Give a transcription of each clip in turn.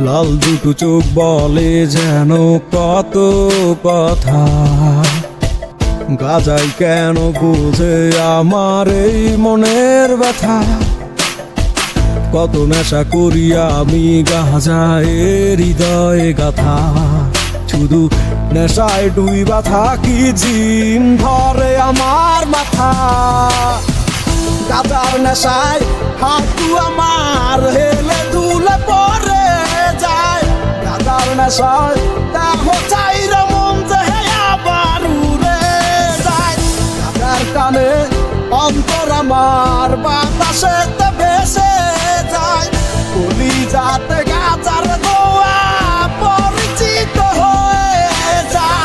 লাল দুটো চোখ বলে যেন কত কথা। গাজাই কেন বোঝে আমার এই মনের ব্যথা? কত নেশা করি আমি গাজায় হৃদয়ে গাথা। শুধু নেশায় ডুইবা থাকি জিম ধরে আমার মাথা? গাজার নেশায় হাতু আমার হেলে নেশায় দেহ চাইর মন যায়? গাজার কানে অন্তর আমার বাতাসে ভেসে যায়। কলি যাতে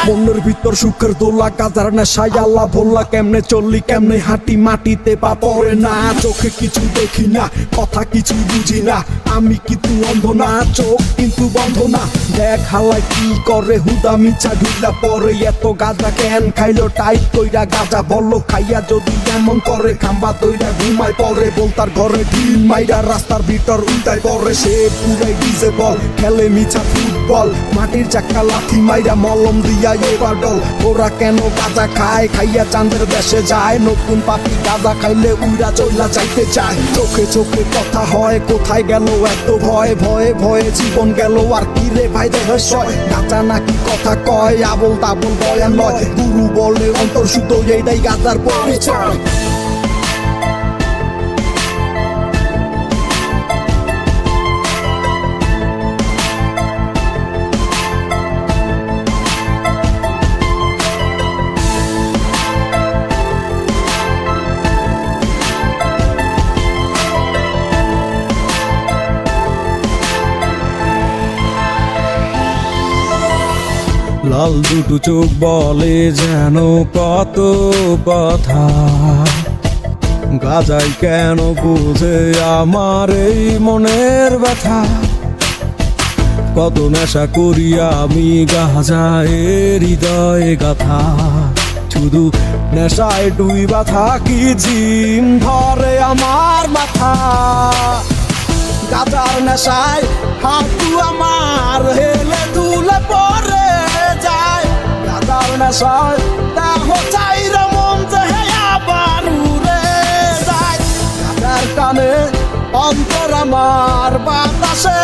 মনের ভিতর সুখের দোলা গাজার নেশায় আল্লাহ ভোল্লা কেমনে চললি, কেমনে হাঁটি মাটিতে পা পড়ে না? চোখে কিছু দেখি না, কথা কিছু বুঝি না। আমি কিন্তু অন্ধ না? চোখ কিন্তু বন্ধ না। দেখ হালাই কি করে হুদা মিছা ঢুকলা পরে এত গাজা কেন খাইলো? টাইট কইরা গাজা বলল খাইয়া যদি এমন করে, খাম্বা তৈরা ঘুমায় পরে, বলতার ঘরে ঢিল মাইরা রাস্তার ভিতর উল্টায় পরে, সে পুরাই ডিজে বল খেলে মিছা ফুটবল মাটির চাক্কা লাথি মাইরা মলম দিয়া এবার ডল ওরা কেন গাঁজা খায়? খাইয়া চাঁদের দেশে যায়। নতুন পাপি গাজা খাইলে উইরা চইলা চাইতে চায়। চোখে চোখে কথা হয়, কোথায় গেল এত ভয়? ভয়ে ভয়ে জীবন গেল, আর কি রে ভাই দেহে সয় গাঁজা নাকি কথা কয়? আবল তাবল বয়ান নয়। গুরু বলে অন্তর শুদ্ধ এইটাই গাঁজার পরিচয়। লাল দুটো চোখ বলে যেন কত কথা। গাজাই কেন বুঝে আমার এই মনের ব্যথা? কত নেশা করি আমি গাজায় হৃদয়ে গাথা। শুধু নেশায় ডুই বাথা থাকি জিম ধরে আমার মাথা? গাজার নেশায় হাতু আমার নেশায় দেহ চাইর মন যে আবার উড়ে যায়। কানে অন্তর আমার বাতাসে